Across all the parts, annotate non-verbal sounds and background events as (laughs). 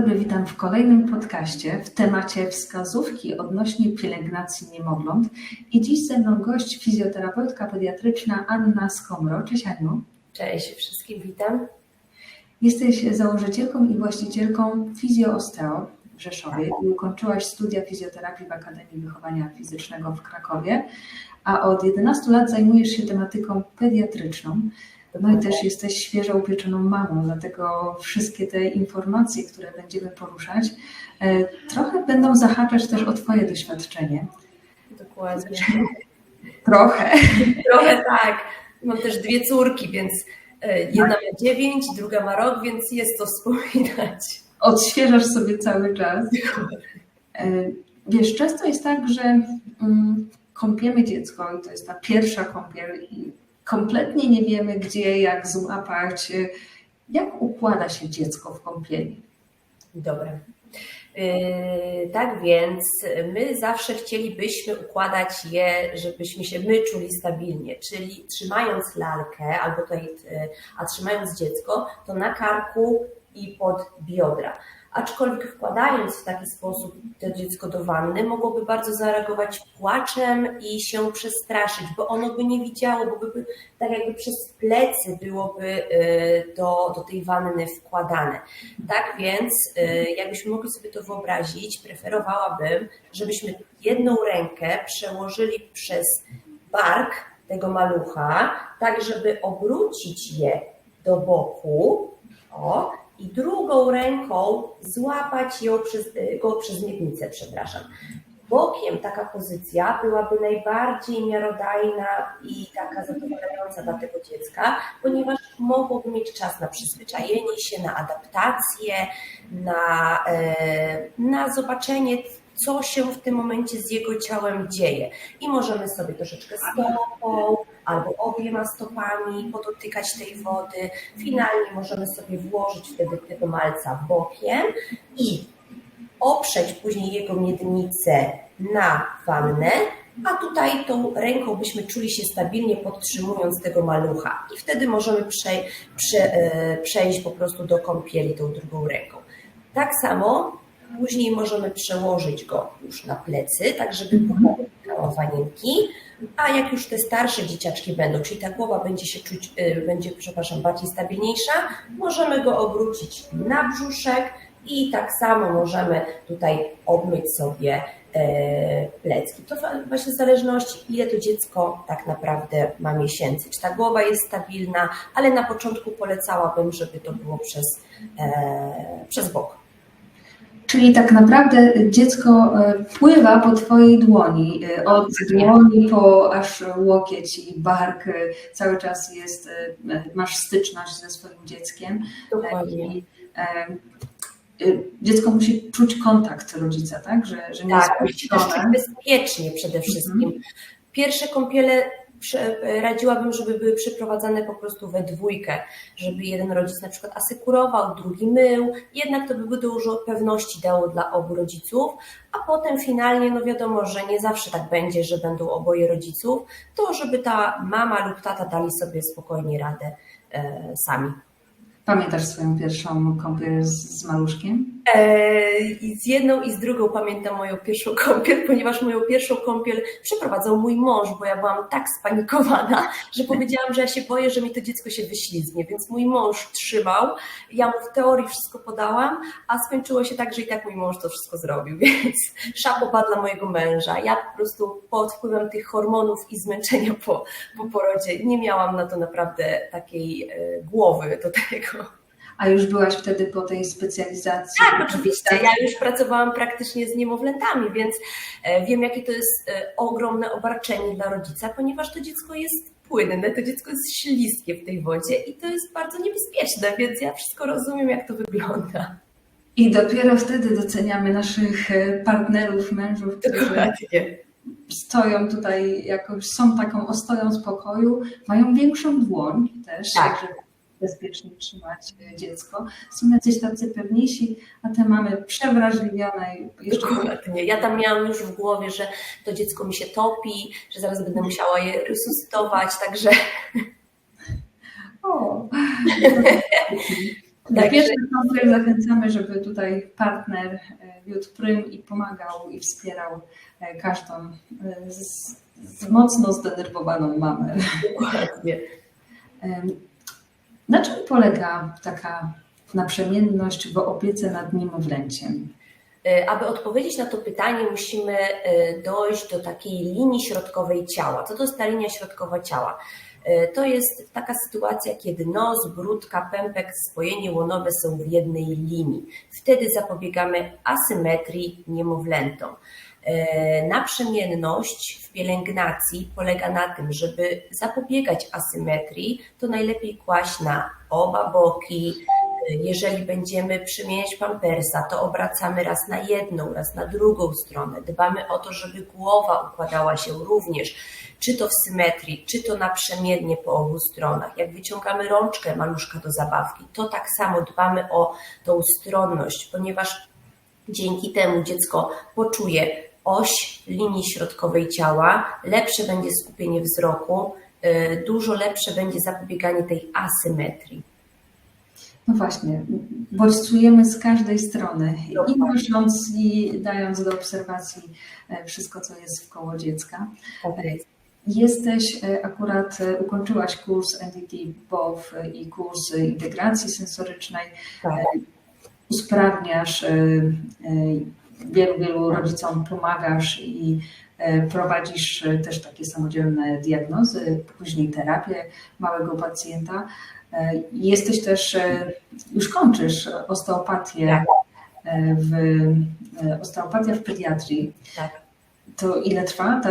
dobry, witam w kolejnym podcaście w temacie wskazówki odnośnie pielęgnacji niemowląt. I dziś ze mną gość fizjoterapeutka pediatryczna Anna Skomro. Cześć Aniu. Cześć wszystkim, witam. Jesteś założycielką i właścicielką Fizjoosteo w Rzeszowie i ukończyłaś studia fizjoterapii w Akademii Wychowania Fizycznego w Krakowie, a od 11 lat zajmujesz się tematyką pediatryczną. No i też jesteś świeżo upieczoną mamą, dlatego wszystkie te informacje, które będziemy poruszać, e, trochę będą zahaczać też o Twoje doświadczenie. Dokładnie. (laughs) Trochę. (laughs) Trochę tak. Mam też dwie córki, więc e, jedna ma dziewięć, druga ma rok, więc jest to wspominać. Odświeżasz sobie cały czas. E, wiesz, często jest tak, że mm, kąpiemy dziecko i to jest ta pierwsza kąpiel i kompletnie nie wiemy, gdzie, jak złapać. Jak układa się dziecko w kąpieli? Dobra. Yy, tak więc my zawsze chcielibyśmy układać je, żebyśmy się my czuli stabilnie, czyli trzymając lalkę albo tutaj, yy, a trzymając dziecko, to na karku i pod biodra aczkolwiek wkładając w taki sposób to dziecko do wanny, mogłoby bardzo zareagować płaczem i się przestraszyć, bo ono by nie widziało, bo by tak jakby przez plecy byłoby y, do, do tej wanny wkładane. Tak więc, y, jakbyśmy mogli sobie to wyobrazić, preferowałabym, żebyśmy jedną rękę przełożyli przez bark tego malucha, tak żeby obrócić je do boku, o, i drugą ręką złapać ją przez, y, go przez miednicę, przepraszam. Bokiem taka pozycja byłaby najbardziej miarodajna i taka zadowalająca dla tego dziecka, ponieważ mogłoby mieć czas na przyzwyczajenie się, na adaptację, na, e, na zobaczenie, co się w tym momencie z jego ciałem dzieje. I możemy sobie troszeczkę stopą albo obiema stopami podotykać tej wody. Finalnie możemy sobie włożyć wtedy tego malca bokiem i oprzeć później jego miednicę na wannę, a tutaj tą ręką byśmy czuli się stabilnie podtrzymując tego malucha i wtedy możemy prze, prze, e, przejść po prostu do kąpieli tą drugą ręką. Tak samo Później możemy przełożyć go już na plecy, tak żeby pomagało wanienki. A jak już te starsze dzieciaczki będą, czyli ta głowa będzie się czuć, y, będzie, przepraszam, bardziej stabilniejsza, możemy go obrócić na brzuszek i tak samo możemy tutaj obmyć sobie e, plecki. To właśnie w zależności, ile to dziecko tak naprawdę ma miesięcy. Czy ta głowa jest stabilna, ale na początku polecałabym, żeby to było przez, e, przez bok. Czyli tak naprawdę dziecko e, pływa po Twojej dłoni, e, od dłoni po aż łokieć i bark, e, cały czas jest, masz styczność ze swoim dzieckiem. Dokładnie. I, dziecko musi czuć kontakt rodzica, tak? Że, że nie tak, musi czuć bezpiecznie przede wszystkim. Mhm. Pierwsze kąpiele radziłabym, żeby były przeprowadzane po prostu we dwójkę, żeby jeden rodzic na przykład asykurował, drugi mył, jednak to by dużo pewności dało dla obu rodziców, a potem finalnie, no wiadomo, że nie zawsze tak będzie, że będą oboje rodziców, to żeby ta mama lub tata dali sobie spokojnie radę e, sami. Pamiętasz swoją pierwszą kąpiel z, maluszkiem? E, I z jedną i z drugą pamiętam moją pierwszą kąpiel, (laughs) ponieważ moją pierwszą kąpiel przeprowadzał mój mąż, bo ja byłam tak spanikowana, że powiedziałam, że ja się boję, że mi to dziecko się wyślizgnie, więc mój mąż trzymał, ja mu w teorii wszystko podałam, a skończyło się tak, że i tak mój mąż to wszystko zrobił, (laughs) więc szapoba dla mojego męża. Ja po prostu pod wpływem tych hormonów i zmęczenia po, po porodzie nie miałam na to naprawdę takiej e, głowy do tego. A już byłaś wtedy po tej specjalizacji? Tak, oczywiście. Ja już pracowałam praktycznie z niemowlętami, więc e, wiem, jakie to jest e, ogromne obarczenie dla rodzica, ponieważ to dziecko jest płynne, to dziecko jest śliskie w tej wodzie i to jest bardzo niebezpieczne, więc ja wszystko rozumiem, jak to wygląda. I dopiero wtedy doceniamy naszych e, partnerów, mężów, którzy Dokładnie. stoją tutaj jakoś, są taką ostoją spokoju, mają większą dłoń też, tak. żeby bezpiecznie trzymać e, dziecko. Są jacyś tacy pewniejsi, a te mamy przewrażliwione. Jeszcze Dokładnie. Ja tam miałam już w głowie, że to dziecko mi się topi, że zaraz będę musiała je resuscytować, także... O. (laughs) Na zachęcamy, żeby tutaj partner e, wiódł prym i pomagał i wspierał e, każdą z, z mocno zdenerwowaną mamę. Dokładnie. Na czym polega taka naprzemienność w opiece nad niemowlęciem? E, Aby odpowiedzieć na to pytanie, musimy e, dojść do takiej linii środkowej ciała. Co to jest ta linia środkowa ciała? E, To jest taka sytuacja, kiedy nos, brudka, pępek, spojenie łonowe są w jednej linii. Wtedy zapobiegamy asymetrii niemowlętom. E, Naprzemienność w pielęgnacji polega na tym, żeby zapobiegać asymetrii, to najlepiej kłaść na oba boki, jeżeli będziemy przemieniać pampersa, to obracamy raz na jedną, raz na drugą stronę. Dbamy o to, żeby głowa układała się również, czy to w symetrii, czy to naprzemiennie po obu stronach. Jak wyciągamy rączkę maluszka do zabawki, to tak samo dbamy o tą stronność, ponieważ dzięki temu dziecko poczuje oś linii środkowej ciała, lepsze będzie skupienie wzroku, y, dużo lepsze będzie zapobieganie tej asymetrii. No właśnie, bodźcujemy z każdej strony i nosząc i dając do obserwacji e, wszystko, co jest w koło dziecka. Tak jest. Jesteś e, akurat, e, ukończyłaś kurs NDT BOW i kurs e, integracji sensorycznej. Tak. Usprawniasz, e, e, wielu, wielu rodzicom pomagasz i e, prowadzisz e, też takie samodzielne diagnozy, później terapię małego pacjenta. E, Jesteś też, już kończysz osteopatię Tak. w, osteopatia w pediatrii. Tak. To ile trwa ta,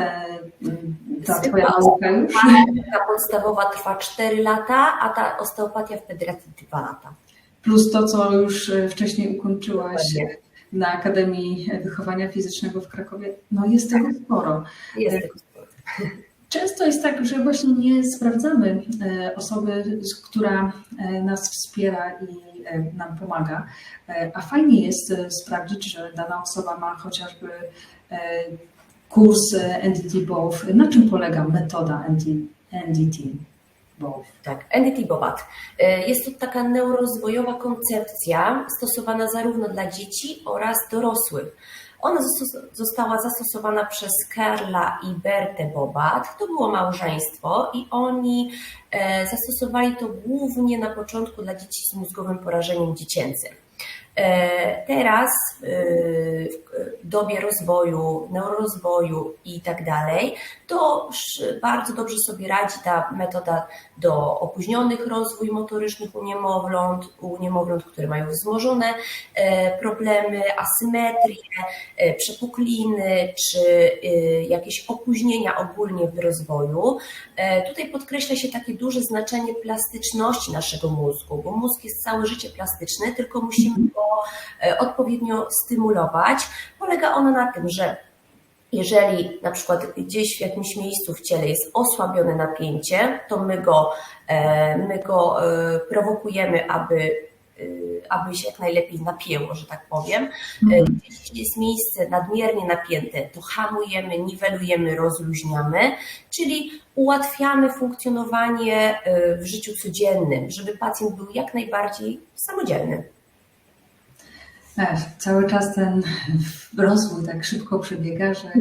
ta Zwykła twoja nauka już? Ta podstawowa trwa 4 lata, a ta osteopatia w pediatrii 2 lata. Plus to, co już wcześniej ukończyłaś Dokładnie. Na Akademii Wychowania Fizycznego w Krakowie. No jest tego sporo. Jest tego sporo. (laughs) Często jest tak, że właśnie nie sprawdzamy e, osoby, która e, nas wspiera i e, nam pomaga, E, a fajnie jest e, sprawdzić, że dana osoba ma chociażby e, kurs e, NDT BOW. Na czym polega metoda NDT BOW? Tak, NDT Bobat. E, Jest to taka neurorozwojowa koncepcja stosowana zarówno dla dzieci oraz dorosłych. Ona została zastosowana przez Karla i Bertę Bobat. To było małżeństwo i oni e, zastosowali to głównie na początku dla dzieci z mózgowym porażeniem dziecięcym. E, Teraz e, w dobie rozwoju, neurorozwoju i tak dalej, to bardzo dobrze sobie radzi ta metoda do opóźnionych rozwój motorycznych u niemowląt, u niemowląt, które mają wzmożone e, problemy, asymetrie, przepukliny czy jakieś opóźnienia ogólnie w rozwoju. Tutaj podkreśla się takie duże znaczenie plastyczności naszego mózgu, bo mózg jest całe życie plastyczny, tylko musimy go e, odpowiednio stymulować. Polega ono na tym, że jeżeli na przykład gdzieś w jakimś miejscu w ciele jest osłabione napięcie, to my go, e, my go e, prowokujemy, aby, aby się jak najlepiej napięło, że tak powiem. Jeśli jest miejsce nadmiernie napięte, to hamujemy, niwelujemy, rozluźniamy, czyli ułatwiamy funkcjonowanie w życiu codziennym, żeby pacjent był jak najbardziej samodzielny. Ech, cały czas ten rozwój tak szybko przebiega, że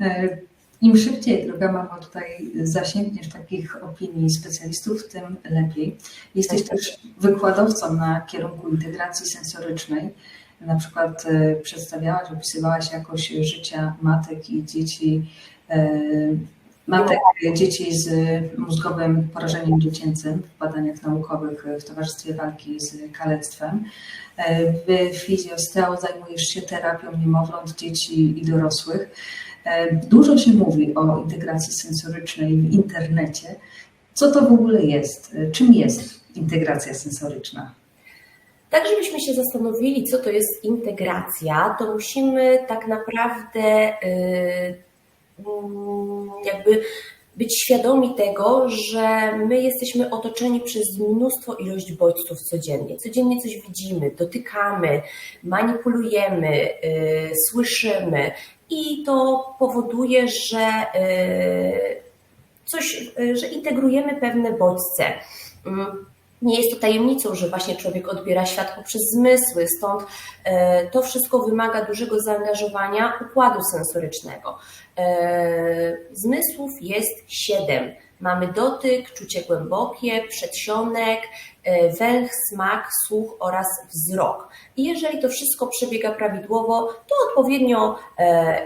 e, im szybciej, droga mamo, tutaj zasięgniesz takich opinii specjalistów, tym lepiej. Jesteś też wykładowcą na kierunku integracji sensorycznej. Na przykład e, przedstawiałaś, opisywałaś jakość życia matek i dzieci, e, matek, dzieci z mózgowym porażeniem dziecięcym w badaniach naukowych w Towarzystwie Walki z Kalectwem. W Fizjosteo zajmujesz się terapią niemowląt, dzieci i dorosłych. Dużo się mówi o integracji sensorycznej w internecie. Co to w ogóle jest? Czym jest integracja sensoryczna? Tak, żebyśmy się zastanowili, co to jest integracja, to musimy tak naprawdę y, jakby być świadomi tego, że my jesteśmy otoczeni przez mnóstwo ilość bodźców codziennie. Codziennie coś widzimy, dotykamy, manipulujemy, y, słyszymy i to powoduje, że y, coś, y, że integrujemy pewne bodźce. Nie jest to tajemnicą, że właśnie człowiek odbiera świat poprzez zmysły, stąd e, to wszystko wymaga dużego zaangażowania układu sensorycznego. E, zmysłów jest siedem. Mamy dotyk, czucie głębokie, przedsionek, e, węch, smak, słuch oraz wzrok. I jeżeli to wszystko przebiega prawidłowo, to odpowiednio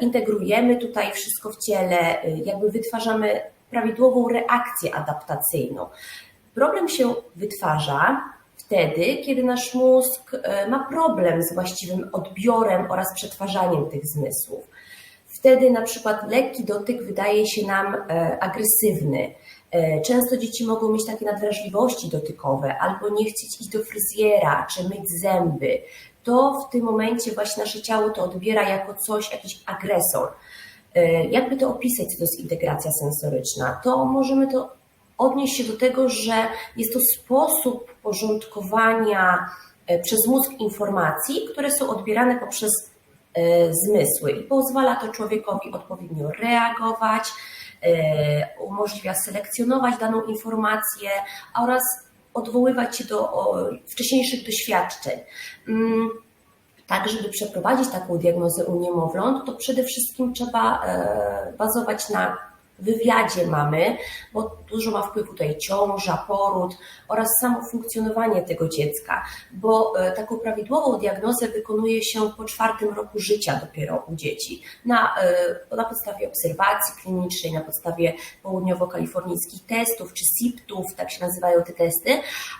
integrujemy tutaj wszystko w ciele, jakby wytwarzamy prawidłową reakcję adaptacyjną. Problem się wytwarza wtedy, kiedy nasz mózg e, ma problem z właściwym odbiorem oraz przetwarzaniem tych zmysłów. Wtedy na przykład lekki dotyk wydaje się nam e, agresywny. E, często dzieci mogą mieć takie nadwrażliwości dotykowe albo nie chcieć iść do fryzjera czy myć zęby. To w tym momencie właśnie nasze ciało to odbiera jako coś, jakiś agresor. Jakby to opisać, co to jest integracja sensoryczna? To możemy to odnieść się do tego, że jest to sposób porządkowania e, przez mózg informacji, które są odbierane poprzez e, zmysły i pozwala to człowiekowi odpowiednio reagować, e, umożliwia selekcjonować daną informację oraz odwoływać się do wcześniejszych doświadczeń. Mm, tak, żeby przeprowadzić taką diagnozę u niemowląt, to przede wszystkim trzeba bazować na wywiadzie mamy, bo dużo ma wpływu tutaj ciąża, poród oraz samo funkcjonowanie tego dziecka, bo e, taką prawidłową diagnozę wykonuje się po czwartym roku życia dopiero u dzieci, na, e, na podstawie obserwacji klinicznej, na podstawie południowo-kalifornijskich testów czy SIPTów, tak się nazywają te testy,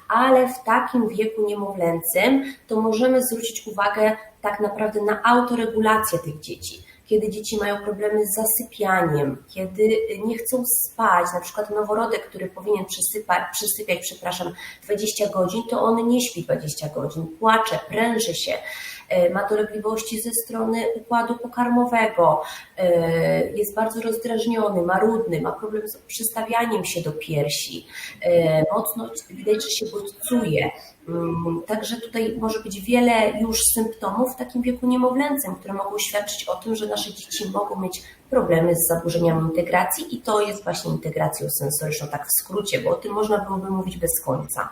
ale w takim wieku niemowlęcym to możemy zwrócić uwagę tak naprawdę na autoregulację tych dzieci kiedy dzieci mają problemy z zasypianiem, kiedy nie chcą spać, na przykład noworodek, który powinien przysypać, przysypiać, przepraszam, 20 godzin, to on nie śpi 20 godzin, płacze, pręży się, ma dolegliwości ze strony układu pokarmowego, e, jest bardzo rozdrażniony, marudny, ma problem z przystawianiem się do piersi, e, mocno widać, że się bodźcuje. Mm, także tutaj może być wiele już symptomów w takim wieku niemowlęcym, które mogą świadczyć o tym, że nasze dzieci mogą mieć problemy z zaburzeniami integracji i to jest właśnie integracją sensoryczną, tak w skrócie, bo o tym można byłoby mówić bez końca.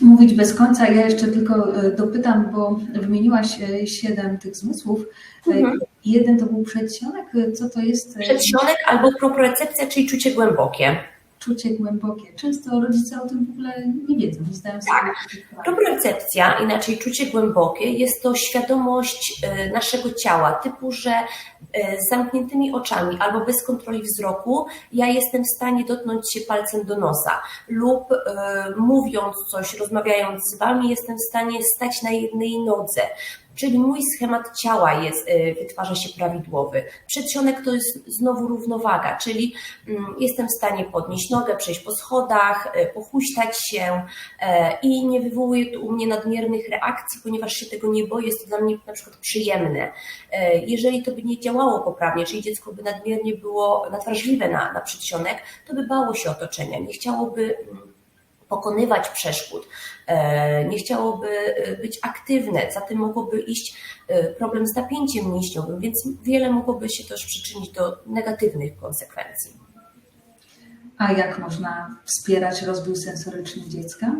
Mówić bez końca, ja jeszcze tylko e, dopytam, bo wymieniłaś e, siedem tych zmysłów. E, mhm. Jeden to był przedsionek, co to jest? Przedsionek albo propriocepcja, czyli czucie głębokie czucie głębokie. Często rodzice o tym w ogóle nie wiedzą, nie zdają sobie Tak. Propriocepcja, inaczej czucie głębokie, jest to świadomość e, naszego ciała, typu, że e, z zamkniętymi oczami albo bez kontroli wzroku ja jestem w stanie dotknąć się palcem do nosa lub e, mówiąc coś, rozmawiając z Wami jestem w stanie stać na jednej nodze, czyli mój schemat ciała jest, y, wytwarza się prawidłowy. Przedsionek to jest znowu równowaga, czyli mm, jestem w stanie podnieść nogę, przejść po schodach, y, pochuśtać się e, i nie wywołuje u mnie nadmiernych reakcji, ponieważ się tego nie boję, jest to dla mnie na przykład przyjemne. E, jeżeli to by nie działało poprawnie, czyli dziecko by nadmiernie było nadwrażliwe na, na przedsionek, to by bało się otoczenia, nie chciałoby mm, pokonywać przeszkód, e, nie chciałoby e, być aktywne, za tym mogłoby iść e, problem z napięciem mięśniowym, więc wiele mogłoby się też przyczynić do negatywnych konsekwencji. A jak można wspierać rozwój sensoryczny dziecka?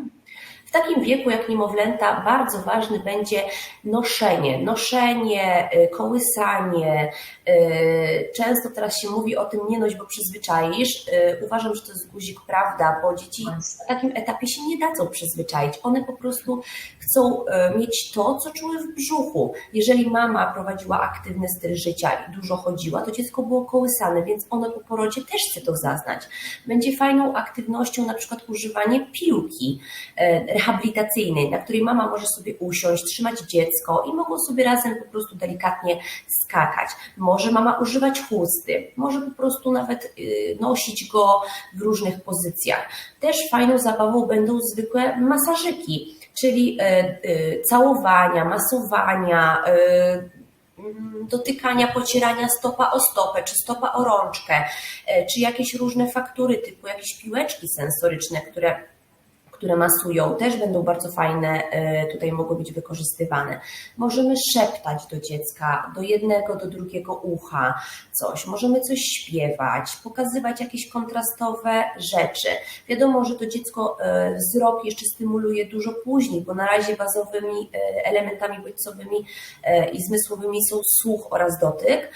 Takim wieku jak niemowlęta bardzo ważny będzie noszenie, noszenie, y, kołysanie. Y, często teraz się mówi o tym nie noś, bo przyzwyczaisz. Y, uważam, że to jest guzik prawda, bo dzieci na takim etapie się nie dadzą przyzwyczaić. One po prostu chcą mieć to, co czuły w brzuchu. Jeżeli mama prowadziła aktywny styl życia i dużo chodziła, to dziecko było kołysane, więc ono po porodzie też chce to zaznać. Będzie fajną aktywnością na przykład używanie piłki, rehabilitacyjnej, na której mama może sobie usiąść, trzymać dziecko i mogą sobie razem po prostu delikatnie skakać. Może mama używać chusty, może po prostu nawet y, nosić go w różnych pozycjach. Też fajną zabawą będą zwykłe masażyki, czyli y, y, całowania, masowania, mm, dotykania, pocierania stopa o stopę, czy stopa o rączkę, czy jakieś różne faktury typu jakieś piłeczki sensoryczne, które które masują, też będą bardzo fajne, e, tutaj mogą być wykorzystywane. Możemy szeptać do dziecka, do jednego, do drugiego ucha coś, możemy coś śpiewać, pokazywać jakieś kontrastowe rzeczy. Wiadomo, że to dziecko e, wzrok jeszcze stymuluje dużo później, bo na razie bazowymi e, elementami bodźcowymi i zmysłowymi są słuch oraz dotyk,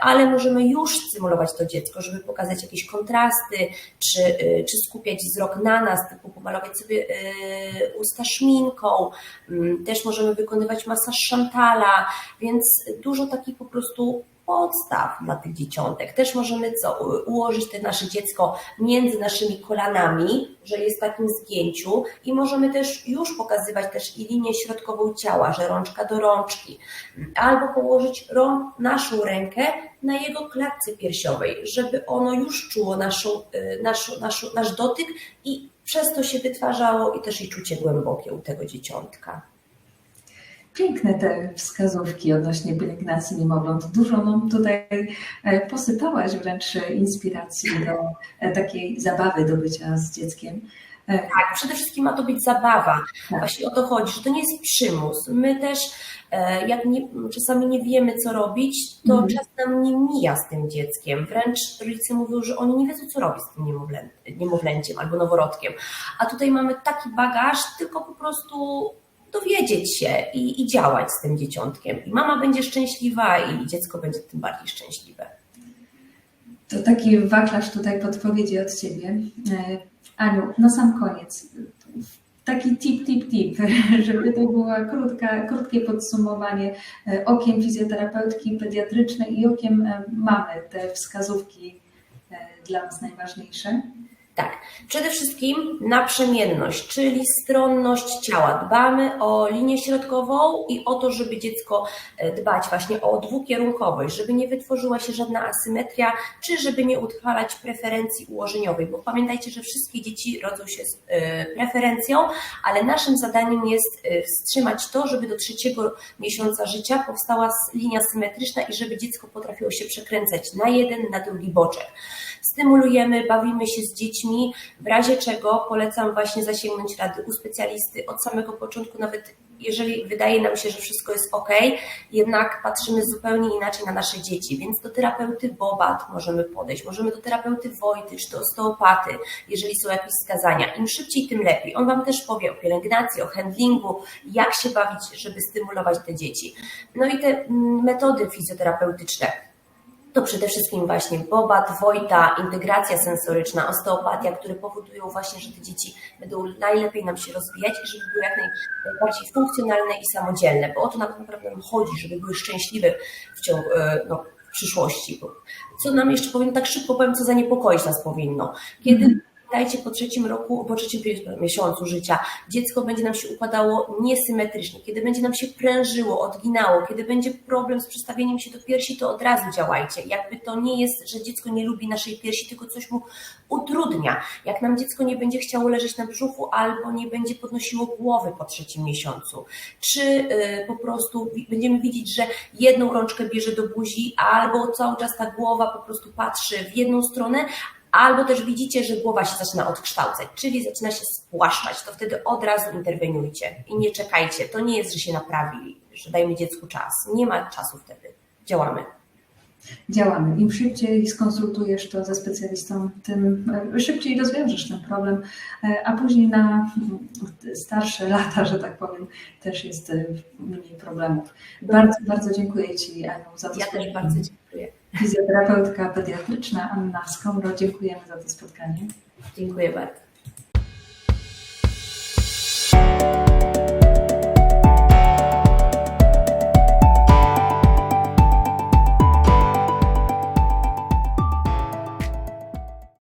ale możemy już stymulować to dziecko, żeby pokazać jakieś kontrasty, czy, czy skupiać wzrok na nas, typu pomalować sobie e, usta szminką. Mm, Też możemy wykonywać masaż szantala, więc dużo takich po prostu podstaw dla tych dzieciątek. Też możemy co, ułożyć te nasze dziecko między naszymi kolanami, że jest w takim zgięciu i możemy też już pokazywać też i linię środkową ciała, że rączka do rączki, albo położyć rą, naszą rękę na jego klatce piersiowej, żeby ono już czuło naszą, naszą, naszą, nasz dotyk i przez to się wytwarzało i też i czucie głębokie u tego dzieciątka. Piękne te wskazówki odnośnie pielęgnacji niemowląt. Dużo nam tutaj e, posypałaś wręcz inspiracji do e, takiej zabawy do bycia z dzieckiem. E, Tak, przede wszystkim ma to być zabawa. Tak. Właśnie o to chodzi, że to nie jest przymus. My też, e, jak nie, czasami nie wiemy, co robić, to Mhm. czas nam nie mija z tym dzieckiem. Wręcz rodzice mówią, że oni nie wiedzą, co robić z tym niemowlę, niemowlęciem albo noworodkiem. A tutaj mamy taki bagaż, tylko po prostu dowiedzieć się i, i działać z tym dzieciątkiem. I mama będzie szczęśliwa i dziecko będzie tym bardziej szczęśliwe. To taki wachlarz tutaj podpowiedzi od Ciebie. Aniu, na sam koniec, taki tip, tip, tip, (laughs) żeby to było krótka, krótkie podsumowanie e, okiem fizjoterapeutki pediatrycznej i okiem e, mamy, te wskazówki e, dla nas najważniejsze. Tak, przede wszystkim naprzemienność, czyli stronność ciała. Dbamy o linię środkową i o to, żeby dziecko e, dbać właśnie o dwukierunkowość, żeby nie wytworzyła się żadna asymetria, czy żeby nie utrwalać preferencji ułożeniowej, bo pamiętajcie, że wszystkie dzieci rodzą się z e, preferencją, ale naszym zadaniem jest e, wstrzymać to, żeby do trzeciego miesiąca życia powstała linia symetryczna i żeby dziecko potrafiło się przekręcać na jeden, na drugi boczek stymulujemy, bawimy się z dziećmi, w razie czego polecam właśnie zasięgnąć rady u specjalisty od samego początku, nawet jeżeli wydaje nam się, że wszystko jest ok, jednak patrzymy zupełnie inaczej na nasze dzieci, więc do terapeuty Bobat możemy podejść, możemy do terapeuty Wojty czy do osteopaty, jeżeli są jakieś wskazania. Im szybciej, tym lepiej. On Wam też powie o pielęgnacji, o handlingu, jak się bawić, żeby stymulować te dzieci. No i te mm, metody fizjoterapeutyczne to przede wszystkim właśnie bobat, wojta, integracja sensoryczna, osteopatia, które powodują właśnie, że te dzieci będą najlepiej nam się rozwijać i żeby były jak naj- najbardziej funkcjonalne i samodzielne, bo o to tak naprawdę nam chodzi, żeby były szczęśliwe w ciągu, e, no, w przyszłości. Co nam jeszcze powinno, tak szybko powiem, co zaniepokoić nas powinno. Kiedy Dajcie po trzecim roku, po trzecim miesiącu życia dziecko będzie nam się układało niesymetrycznie, kiedy będzie nam się prężyło, odginało, kiedy będzie problem z przestawieniem się do piersi, to od razu działajcie. Jakby to nie jest, że dziecko nie lubi naszej piersi, tylko coś mu utrudnia. Jak nam dziecko nie będzie chciało leżeć na brzuchu albo nie będzie podnosiło głowy po trzecim miesiącu, czy y, po prostu będziemy widzieć, że jedną rączkę bierze do buzi, albo cały czas ta głowa po prostu patrzy w jedną stronę, albo też widzicie, że głowa się zaczyna odkształcać, czyli zaczyna się spłaszczać, to wtedy od razu interweniujcie i nie czekajcie. To nie jest, że się naprawi, że dajmy dziecku czas. Nie ma czasu wtedy. Działamy. Działamy. Im szybciej skonsultujesz to ze specjalistą, tym e, szybciej rozwiążesz ten problem, e, a później na mm, starsze (laughs) lata, że tak powiem, też jest e, mniej problemów. Bardzo, bardzo dziękuję Ci, Aniu, za to Ja też bardzo dziękuję. Fizjoterapeutka pediatryczna Anna Skomro, dziękujemy za to spotkanie. Dziękuję bardzo.